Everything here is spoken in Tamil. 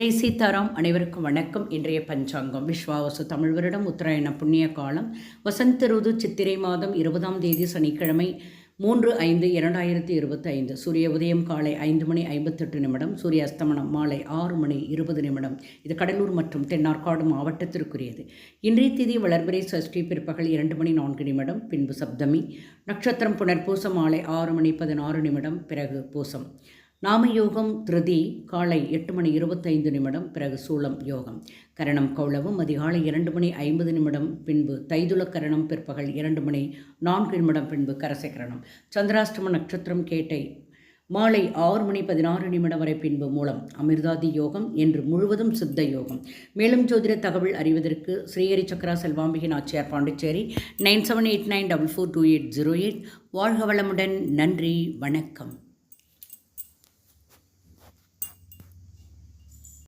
ஜெய் சீதாராம் அனைவருக்கும் வணக்கம். இன்றைய பஞ்சாங்கம். விஸ்வாவசு தமிழ் வருடம் உத்தராயண புண்ணிய காலம். வசந்த ருது சித்திரை மாதம் இருபதாம் தேதி சனிக்கிழமை மூன்று ஐந்து இரண்டாயிரத்தி இருபத்தி ஐந்து சூரிய உதயம் காலை ஐந்து மணி ஐம்பத்தெட்டு நிமிடம் சூரிய அஸ்தமனம் மாலை ஆறு மணி இருபது நிமிடம். இது கடலூர் மற்றும் தென்னார்காடு மாவட்டத்திற்குரியது. இன்றைய திதி வளர்பிறை சஷ்டி பிற்பகல் இரண்டு மணி நான்கு நிமிடம் பின்பு சப்தமி. நட்சத்திரம் புனர்பூசம் மாலை ஆறு மணி பதினாறு நிமிடம் பிறகு பூசம். நாம யோகம் திருதி காலை எட்டு மணி இருபத்தைந்து நிமிடம் பிறகு சூளம் யோகம். கரணம் கௌளவும் அதிகாலை இரண்டு மணி ஐம்பது நிமிடம் பின்பு தைதுல கரணம் பிற்பகல் இரண்டு மணி நான்கு நிமிடம் பின்பு கரசை கரணம். சந்திராஷ்டம நட்சத்திரம் கேட்டை மாலை ஆறு மணி பதினாறு நிமிடம் வரை பின்பு மூலம் அமிர்தாதி யோகம் என்று முழுவதும் சித்த யோகம். மேலும் ஜோதிட தகவல் அறிவதற்கு Srihari Chakra Selvambigai Nachiyar Pondicherry nine seven eight nine double four two eight zero eight. வாழ்க வளமுடன் நன்றி வணக்கம்.